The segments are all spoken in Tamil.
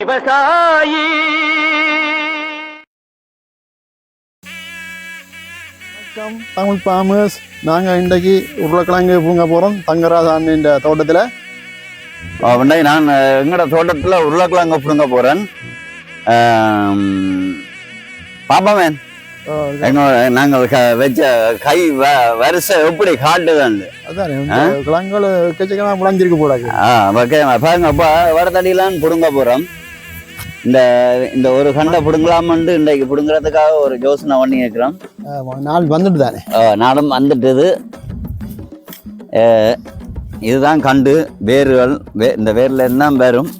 விவசாயி வணக்கம். தமிழ் ஃபார்மர்ஸ் நாங்கள் இன்றைக்கு உருளைக்கிழங்கு பூங்க போகிறோம் தங்கராஜ் அண்ணன் தோட்டத்தில். உடனே நான் அஹ், எங்கட தோட்டத்தில் உருளைக்கிழங்கு பிடுங்க போகிறேன் பாப்பாமேன் எங்க நாங்கள் க- வச்ச கை வ- வரிசை எப்படி இந்த கிழங்குகள் முளைஞ்சிருக்கு போடாது ஆ ஓகே பாருங்க அப்போ வடத்தடியிலான்னு பிடுங்க போகிறோம் இந்த இந்த ஒரு கண்டை பிடுங்கலாமன்ட்டு இன்றைக்கு பிடுங்குறதுக்காக ஒரு யோசனை பண்ணி இருக்கிறோம் நாள் வந்துட்டு தானே? ஆ, நானும் வந்துட்டது. இதுதான் கண்டு வேர்கள் வே இந்த வேர்ல என்ன வரும்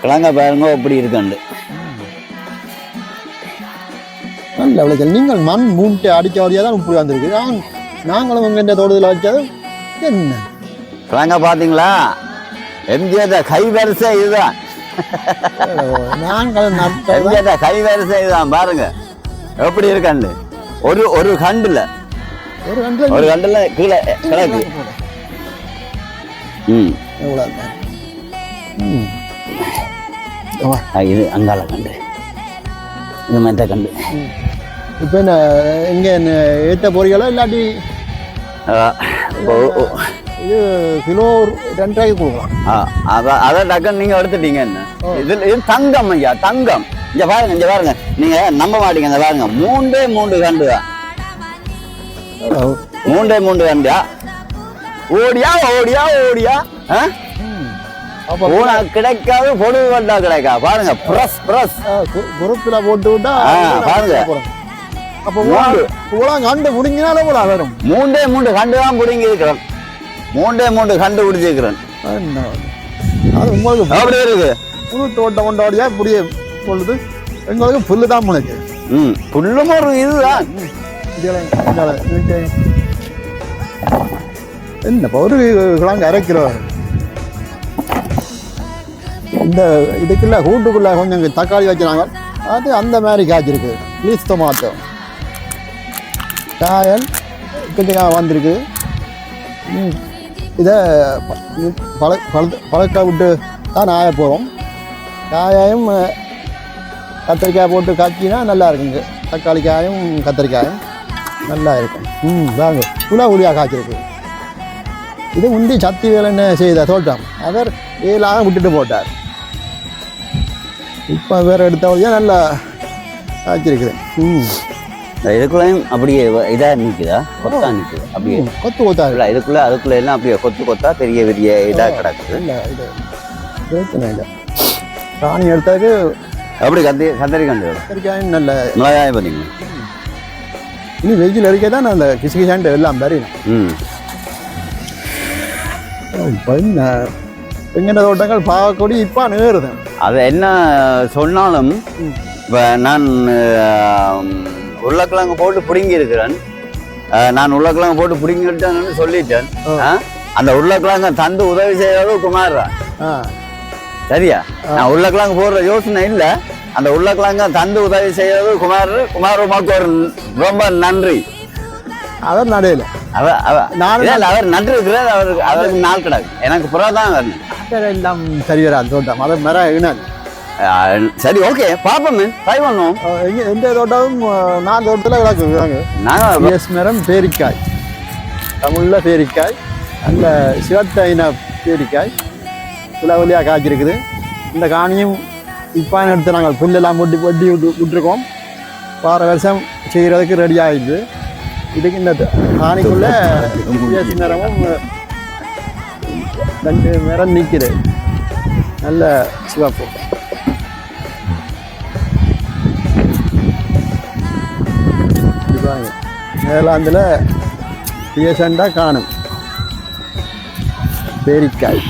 கிழங்க பாருங்க எப்படி இருக்கண்டு. நல்ல நீங்கள் மண் மூட்டை அடிக்க வழியாக தான் இப்படி வந்திருக்கு. நாங்களும் உங்கள் இந்த தோட்டத்தில் வச்சது என்ன? கிழங்க பாத்தீங்களா? எம்ஜிஆர் கை வரிசை இதுதான். நாங்கள் நட்டது எம்ஜிஆர் கை வரிசை இதுதான் பாருங்க. எப்படி இருக்கண்டு ஒரு ஒரு கண்டுல. ஒரு கண்டு ஒரு கண்டுல கீழே கிழக்கு. ம். இது அங்கால கண்டு. இது மெத்த கண்டு. இப்போ என்ன என்ன ஏற்ற போறீங்களா இல்லாட்டி? இது கிலோ ஒரு ரெண்டாயிரம் கொடுக்கலாம். ஆ, அத- அத டக்குன்னு நீங்க எடுத்துட்டீங்க என்ன? இது இது தங்கம் ஐயா தங்கம். இங்க பாருங்க இங்க பாருங்க. நீங்க நம்ப மாட்டீங்க இந்த பாருங்க. மூன்றே மூன்று கண்டு தான் மூன்றே மூன்று கண்டா ஓடியா ஓடியா ஓடியா? ஆ? ஊனா கிடைக்காது பொழுது வந்தா கிடைக்கா. பாருங்க பிரஸ் பிரஸ். குரூப்பில் போட்டு விட்டா பாருங்க. அப்போ. உலாம் கண்டு முடிங்கினாலும் கூட வரும். மூன்றே மூன்று கண்டு தான் பிடிங்கி இருக்கிறேன் மூன்றே மூன்று கண்டு பிடிச்சிருக்கிறேன் என்ன? அது உங்களுக்கு அப்படி இருக்கு. புது தோட்டம் கொண்டாடியா இப்படியே பொழுது எங்களுக்கு புல்லு தான் முளைக்கு. ம் புல்லும் ஒரு இதுதான். என்னப்பா ஒரு கிழங்கு இந்த இதுக்குள்ள கூட்டுக்குள்ள கொஞ்சம் தக்காளி வைக்கிறாங்க. அது அந்த மாதிரி காய்ச்சிருக்கு. ப்ளீஸ் டொமாட்டோ டாயல் கொஞ்சம் வந்திருக்கு. ம், இதை பழ பழ பழக்க விட்டு தான் ஆய போகிறோம் காயாயும் கத்திரிக்காய் போட்டு காய்ச்சினா நல்லா இருக்குங்க தக்காளி காயும் கத்திரிக்காயும் நல்லா இருக்கும். ம் வாங்க. புலா உளியாக காய்ச்சிருக்கு. இது முந்தி சத்தி வேலைன்னு செய்த தோட்டம் அவர் வேலாக விட்டுட்டு போட்டார். இப்போ வேறு எடுத்த வழியாக நல்லா காய்ச்சிருக்குது. ம். இதுக்குள்ளேயும் அப்படியே இதா நிக்குதா? கொத்தா நிக்குது. அப்படியே கொத்து கொத்தாரு இல்ல இதுக்குள்ள அதுக்குள்ள எல்லாம் அப்படியே கொத்து கொத்தா பெரிய பெரிய இதா கிடக்குது. இல்லை இது பிரச்சனை இல்லை. ராணி எடுத்தாக்கு அப்படி கத்தி கத்தரி கண்டு கத்திரிக்காயும் நல்ல மிளகாய் பண்ணீங்க இனி வெயில் அடிக்க தான் அந்த கிசுகிசாண்டு எல்லாம் வரையும் ம். என்ன எங்கட தோட்டங்கள் பாவக்கொடி இப்போ நேருது அது என்ன சொன்னாலும் இப்போ நான் உருளைக்கிழங்கு போட்டு பிடுங்கி இருக்கிறேன் நான் உருளைக்கிழங்கு போட்டு பிடுங்கிட்டேன்னு சொல்லிட்டேன்? அந்த உருளைக்கிழங்க தந்து உதவி செய்யறது குமார் தான் ஆ. சரியா? நான் உருளைக்கிழங்கு போடுற யோசனை இல்ல. அந்த உருளைக்கிழங்க தந்து உதவி செய்யறது குமார் குமார் உமாக்கு ஒரு ரொம்ப நன்றி. அவர் நடையில அவர் நன்றி இருக்கிறார் அவருக்கு அவருக்கு நாள் கிடக்கு. எனக்கு புறம் தான் வரணும் எல்லாம் சரி வராது தோட்டம் அதை இனாது. சரி ஓகே பாப்போமே ட்ரை பண்ணுவோம். எங்க எந்த தோட்டமும் அஹ், நான் தோட்டத்தில் கிடக்குறாங்க நாங்க எஸ் மரம் பேரிக்காய். தமிழில் பேரிக்காய். நல்ல சிவத்த இன பேரிக்காய் புலவலியாக காய்ச்சிருக்குது. இந்த காணியும் இப்போ எடுத்து நாங்கள் புல்லெல்லாம் போட்டு வட்டி விட்டு விட்டுருக்கோம். வார வருஷம் செய்கிறதுக்கு ரெடி ஆகிடுது இதுக்கு இந்த காணிக்குள்ளே மரமும் அஹ், ரெண்டு மரம் நிற்குது நல்ல சிவப்பு. இதுதாங்க மேலாந்தில் பேசண்டாக காணும். பேரிக்காய்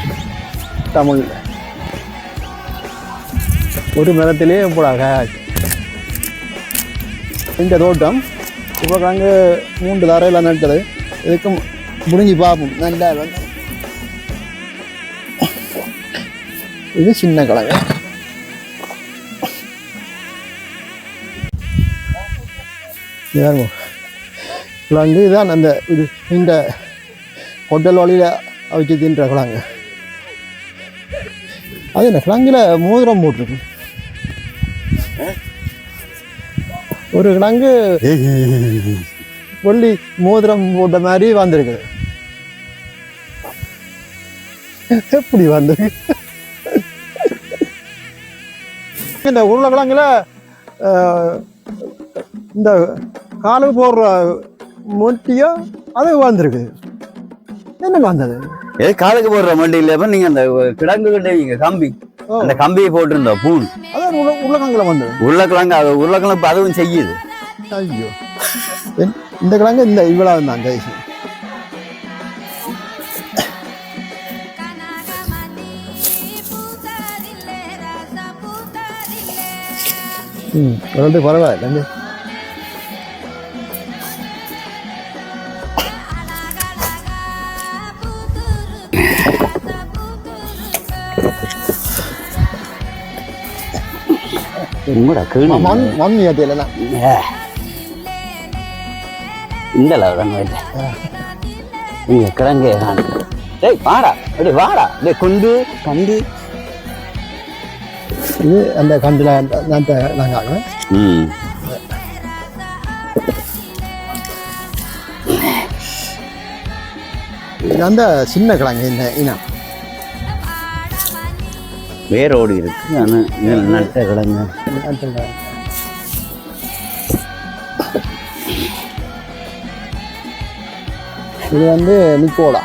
தமிழ். ஒரு மரத்திலே போடாக இந்த தோட்டம் இப்போ அங்கே மூன்று தரையில் நட்டது. இதுக்கும் முடிஞ்சு பார்ப்போம் நல்லா இது சின்ன கிழங்கு கிழங்கு தான் அந்த இது இந்த ஹோட்டல் வழியில் அவிச்சு தின்ற குழங்கு. அது என்ன கிழங்கில் மோதிரம் போட்டிருக்கு. ஒரு கிழங்கு வெள்ளி மோதிரம் போட்ட மாதிரி வந்திருக்குது. எப்படி வந்திருக்கு இந்த உருளைக்கிழங்குல இந்த காலு போடுற மொட்டியோ அது வந்திருக்கு. என்ன வந்தது? ஏ காலுக்கு போடுற மண்டி இல்ல நீங்க அந்த கிடங்கு கிட்ட கம்பி. அந்த கம்பியை போட்டிருந்த பூன். அதான் உருளை உருளைக்கிழங்குல வந்தது உருளைக்கிழங்கு அது உருளைக்கிழங்கு அதுவும் செய்யுது. ஐயோ. இந்த கிழங்கு இந்த இவ்வளவு தான் கைசி ம் பரவாயில்ல உங்களோட கீழ் மண் மண் ஏத்தையில இந்த லவடம் இல்லை இங்க கிழங்கு டேய் வாடா அப்படியே வாடா. டேய் கொண்டு கண்டு. இது அந்த கண்டில் நான் நாங்கள் ம். இது அந்த சின்ன கிழங்கு இந்த இனம். வேரோடு இருக்கு ஆனா இதில் நட்ட கிழங்கு. கிழங்கு. இது வந்து நிக்கோலா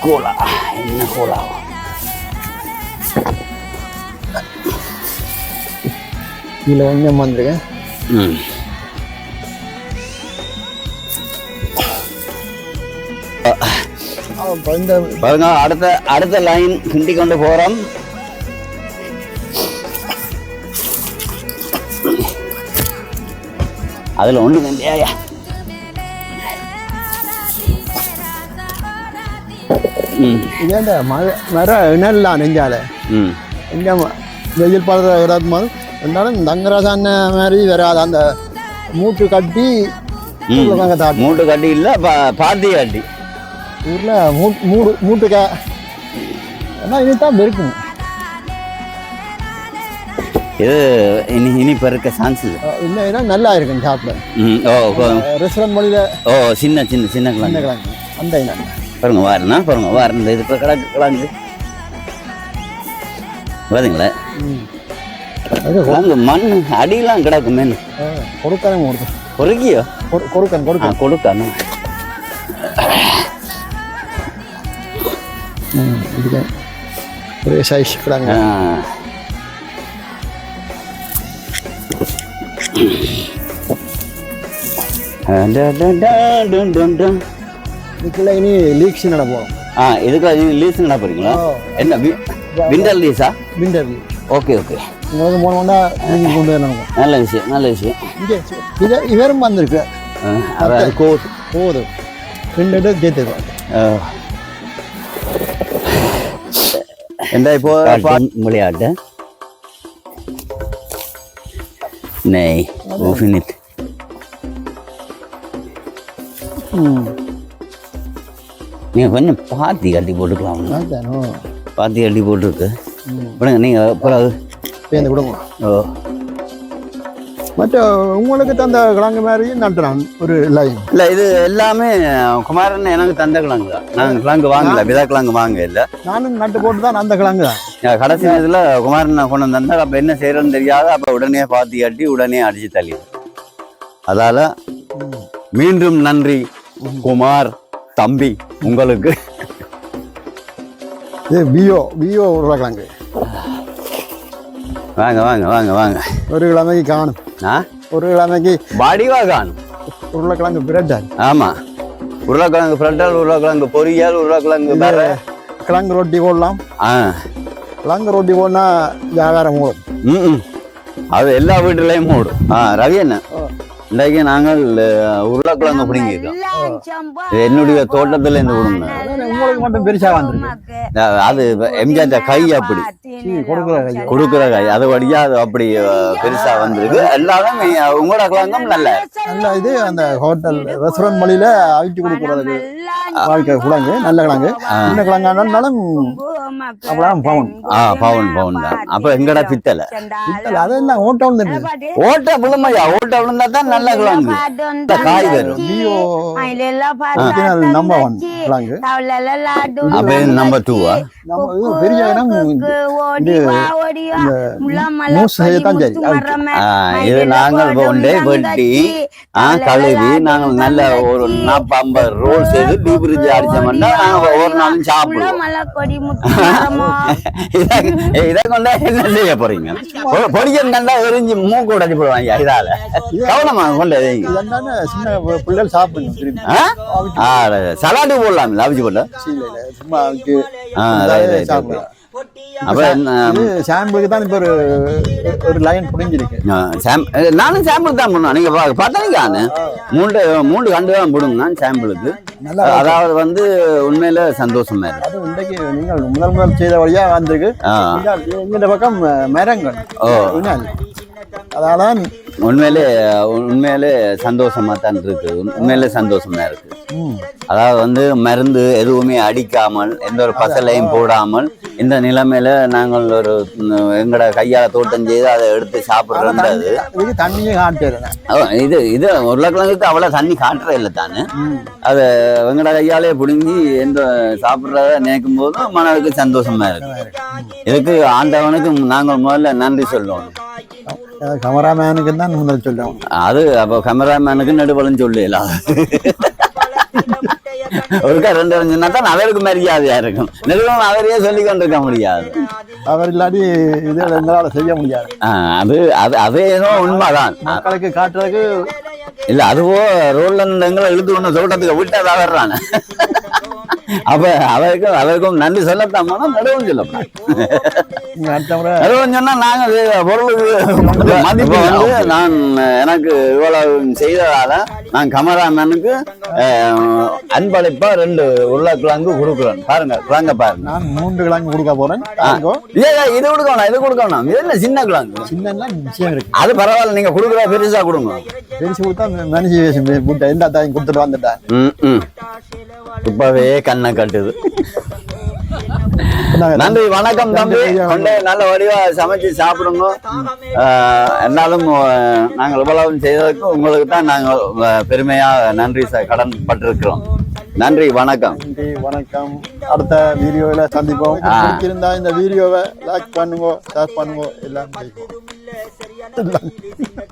கோலா என்ன கோலா இதில் கொஞ்சம் வந்திருக்கேன் ம். பாருங்க அடுத்த அடுத்த லைன் கிண்டி கொண்டு போறோம். அதுல இது இந்த மழை மர இணல்லாம் நெஞ்சால. எங்கே வெயில் படுற போது இருந்தாலும் தங்கராசான மாதிரி வராது. அந்த மூட்டு கட்டி மூட்டு கட்டி இல்ல பா- பாத்தி கட்டி. ஊரில் மூ மூடு மூட்டுக்க. ஆனால் இதுதான் இருக்கும் இது இனி இனி பெருக்க சான்ஸ் இல்லை. இல்லைன்னா நல்லா இருக்கும் சாப்பிட. ம் ஓ ரெஸ்டாரண்ட் மொழியில் ஓ சின்ன சின்ன சின்ன கிழங்கு. கிழங்கு. அந்த இனம். பாருங்க வாருண்ணா பாருங்க வாரு இந்த இது இப்போ கிழங்கு கிழங்கு. பாருங்களே ம். அது கொ- கிழங்கு மண் மேன் கொடுக்கணும் கொடுக்கும் பொறுக்கியோ? கொடு- கொடுக்கணும் ஆ கொடுக்கணும். கொடுக்கணும் ம் இதுக்கு ஒரே சைஸ் இதுக்குள்ள இனி லீக்ஸ் நட போகிறோம் ஆ இதுக்கு லீஸ் நட போறீங்களா? ஓ. என்ன winter Lisa winter okay okay உங்களுக்கு மூணு மணி நீங்கள் கொண்டு வரணும் நல்ல விஷயம் நல்ல விஷயம். இங்கே இது இவரும் வந்திருக்கு. அதாவது கோது கோது ரெண்டு ஜெயித்துக்கிறோம் என்ன இப்போ விளையாட்டு நெய் ஓஃபினிட் ம் நீங்கள் கொஞ்சம் பாத்தி கட்டி போட்டுக்கலாம் பாத்தி கட்டி போட்டுருக்கு. விடுங்க நீங்கள் அப்புறம் பேருந்து கொடுங்க ஓ. மற்ற உங்களுக்கு தந்த கிழங்கு மாதிரி நட்டுறான் ஒரு லைன் இல்லை இது எல்லாமே குமாரன் எனக்கு தந்த கிழங்கு தான். நாங்கள் கிழங்கு வாங்கல விதா கிழங்கு வாங்க இல்லை நானும் நட்டு போட்டு தான் அந்த கிழங்கு தான். கடைசி நேரத்தில் குமாரன் கொண்டு வந்தா அப்போ என்ன செய்யறோன்னு தெரியாத. அப்போ உடனே பாத்தி கட்டி உடனே அடிச்சு தள்ளி அதால மீண்டும் நன்றி குமார் தம்பி உங்களுக்கு. இது பியோ பியோ உருளைக்கிழங்கு. வாங்க வாங்க வாங்க வாங்க. ஒரு கிழமைக்கு காணும். ஆ? ஒரு கிழமைக்கு வடிவா காணும் உருளைக்கிழங்கு பிரெட் ஆமா. உருளைக்கிழங்கு ஃப்ரெண்டல் உருளைக்கிழங்கு பொரியல் உருளைக்கிழங்கு வேற கிழங்கு ரொட்டி போடலாம். ஆ. கிழங்கு ரொட்டி போடனா வியாபாரம் ஓடும். ம் அது எல்லா வீட்டுலையும் ஓடும். ஆ ரவி என்ன இன்றைக்கு நாங்கள் உருளைக்கிழங்கு பிடிங்கிருக்கோம் இது என்னுடைய தோட்டத்துல இருந்து கொடுங்க உங்களுக்கு மட்டும் பெருசா வந்திருக்கு. அது எம்ஜிஆர் கை அப்படி. கொடுக்குற கை. கொடுக்குற கை. அது வழியா அது அப்படி பெருசா வந்திருக்கு. எல்லாரும் உங்களோட கிழங்கும் நல்ல. நல்ல இது அந்த ஹோட்டல் ரெஸ்டாரண்ட் மொழியில அவிச்சு கொடுக்குறதுக்கு வாழ்க்கை கிழங்கு நல்ல கிழங்கு. சின்ன கிழங்கானாலும் அவ்வளவு பவுன் ஆ பவுன் பவுன் தான் அப்ப எங்கடா பித்தலை அது என்ன ஓட்டம் வந்து ஓட்ட விழுமையா ஓட்ட விழுந்தா தான் நல்ல காய் வரும் ஒரிஜினல் நம்பர் கிழங்கு அப்ப நம்பர் டூவா நம்ம இது பெரிய இடம். இது மூசு செய்யத்தான் சரி ஆ, இது நாங்கள் கொண்டே வெட்டி ஆ கழுவி நாங்கள் நல்ல ஒரு நாற்பது ஐம்பது ரோல் செய்து டீ பிரிட்ஜ் அடிச்சோம்னா நாங்கள் ஒரு நாளும் சாப்பிடுவோம். இதை- இதை கொண்டா என்ன செய்ய போறீங்க? பொ- பொடியன் கண்டா எரிஞ்சு மூக்கு உடைச்சு போடுவாங்க இதால. கவனமா கொண்டு சின்ன பிள்ளைகள் சாப்பிடணும் சலாடு போடலாம். அவிச்சு போட்டு சீல இல்ல சும்மா அதுக்கு ஆ, ரைட், ரைட், சாப்பிடலாம். என்ன இது சாம்பிளுக்கு தான் இப்ப ஒரு ஒரு லைன் புடிஞ்சிருக்கு நானும் சாம்பிள் தான் பண்ணுவேன் நீங்க பார்த்தீங்க மூன்று மூன்று கண்டு தான் போடுங்க சாம்பிளுக்கு. அதாவது வந்து உண்மையில சந்தோஷமா இருக்கு. அது இன்றைக்கு நீங்கள் முதல் முதல் செய்த வழியா வந்திருக்கு. இந்த பக்கம் மரங்கள். ஓ. அதால உண்மையிலே உண்மையிலே சந்தோஷமா தான் இருக்கு. உண்மையிலே சந்தோஷமா இருக்கு. ம், அதாவது வந்து மருந்து எதுவுமே அடிக்காமல் எந்த ஒரு பசலையும் போடாமல் இந்த நிலைமையில நாங்கள் ஒரு எங்கட கையால தோட்டம் செய்து அதை எடுத்து சாப்பிடுறது இதுக்கு தண்ணியே காட்டுறேன் இது இது உருளைக்கிழங்குக்கு அவ்வளவு தண்ணி காட்டுற இல்லை தானே? அதை வெங்கட கையாலே பிடுங்கி எந்த சாப்பிட்றத நினைக்கும் போதும் மனதுக்கு சந்தோஷமா இருக்கு. இதுக்கு ஆண்டவனுக்கு நாங்கள் முதல்ல நன்றி சொல்லணும் கமராமேனுக்கு தான் முதல் சொல்லுவோம் அது அப்போ கேமராமேனுக்கு நடுவலும் சொல்லலாம் ஒருக்கா ரெண்டு சொன்னா தான் அவருக்கு மரியாதையா இருக்கும். நெடுவலும் அவரையே சொல்லி கொண்டிருக்க முடியாது. அவர் இல்லாட்டி இது எங்களால் செய்ய முடியாது. அது அது அதே ஏதோ உண்மைதான். மக்களுக்கு காட்டுறதுக்கு இல்ல அதுவோ ரோட்ல இருந்து எங்களை இழுத்து கொண்டு தோட்டத்துக்கு விட்டதா வர்றானு. அப்ப அவருக்கும் அவருக்கும் நன்றி சொல்லத்தான் போனோம் நடுவும் முறை நடுவும் சொன்னா நாங்க பொருளுக்கு மதிப்பு வந்து நான் எனக்கு இவ்வளவு செய்ததால நான் கமராமேனுக்கு அன்பளிப்பா ரெண்டு உருளைக்கிழங்கு கொடுக்குறேன். பாருங்க கிழங்க பாருங்க. நான் மூன்று கிழங்கு கொடுக்க போறேன். ஏ, இது கொடுக்கணும் இது கொடுக்கணும் இது என்ன சின்ன கிழங்கு? நிச்சயம் இருக்கு. அது பரவாயில்ல நீங்க கொடுக்குற பெருசா கொடுங்க. பெருசு கொடுத்தா மனுஷி வேஷம் போட்டு எந்த தாயும் கொடுத்துட்டு வந்துட்டேன் ம், ம். கண்ணை கட்டுது. நன்றி வணக்கம் தம்பி. கொண்டு நல்ல வடிவா சமைச்சு சாப்பிடுங்க. என்னாலும் நாங்கள் இவ்வளவு செய்ததற்கு உங்களுக்கு தான் நாங்கள் பெருமையா நன்றி ச- கடன் பட்டிருக்கிறோம். நன்றி வணக்கம். வணக்கம். அடுத்த வீடியோவில் சந்திப்போம். பிடிச்சிருந்தா இந்த வீடியோவை லைக் பண்ணுங்க ஷேர் பண்ணுங்க. எல்லாம்.